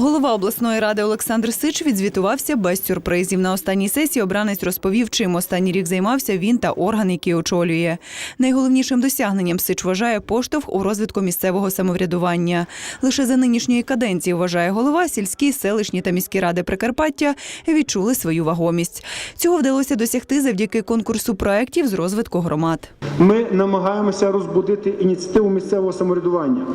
Голова обласної ради Олександр Сич відзвітувався без сюрпризів. На останній сесії обранець розповів, чим останній рік займався він та орган, який очолює. Найголовнішим досягненням Сич вважає поштовх у розвитку місцевого самоврядування. Лише за нинішньої каденції вважає голова, сільські, селищні та міські ради Прикарпаття відчули свою вагомість. Цього вдалося досягти завдяки конкурсу проєктів з розвитку громад. Ми намагаємося розбудити ініціативу місцевого самоврядування,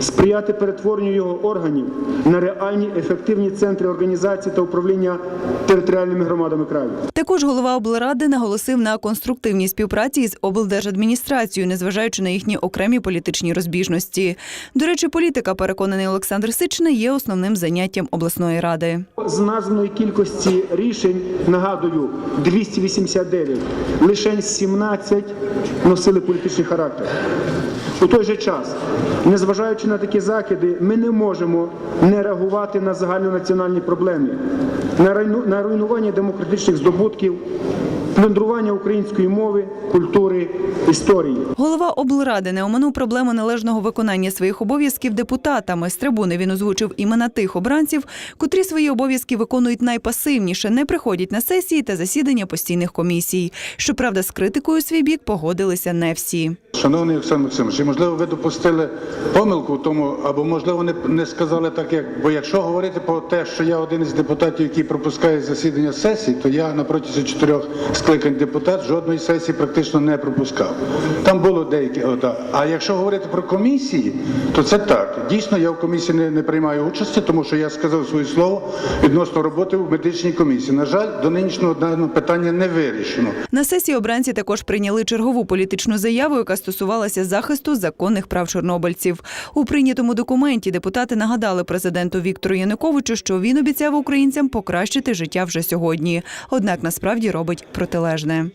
сприяти перетворенню його органів на реальні ефективні центри організації та управління територіальними громадами краю. Також голова облради наголосив на конструктивній співпраці з облдержадміністрацією, незважаючи на їхні окремі політичні розбіжності. До речі, політика, переконаний Олександр Сич, не є основним заняттям обласної ради. З названої кількості рішень, нагадую, 289, лише 17 носили політичний характер. У той же час, незважаючи на такі закиди, ми не можемо не реагувати на загальнонаціональні проблеми, на руйнування демократичних здобутків, плюндрування української мови, культури, історії. Голова облради не оминув проблему належного виконання своїх обов'язків депутатами. З трибуни він озвучив імена тих обранців, котрі свої обов'язки виконують найпасивніше, не приходять на сесії та засідання постійних комісій. Щоправда, з критикою свій бік погодилися не всі. Шановний Олександр Максимович, чи, можливо, ви допустили помилку в тому, або можливо не, не сказали так, як бо якщо говорити про те, що я один із депутатів, який пропускає засідання сесії, то я на протязі чотирьох скликань депутат жодної сесії практично не пропускав. Там було деякі, а якщо говорити про комісії, то це так. Дійсно, я в комісії не, не приймаю участі, тому що я сказав своє слово відносно роботи в медичній комісії. На жаль, до нинішнього даного питання не вирішено. На сесії обранці також прийняли чергову політичну заяву, яка стосувалася захисту законних прав чорнобильців. У прийнятому документі депутати нагадали президенту Віктору Януковичу, що він обіцяв українцям покращити життя вже сьогодні. Однак насправді робить протилежне.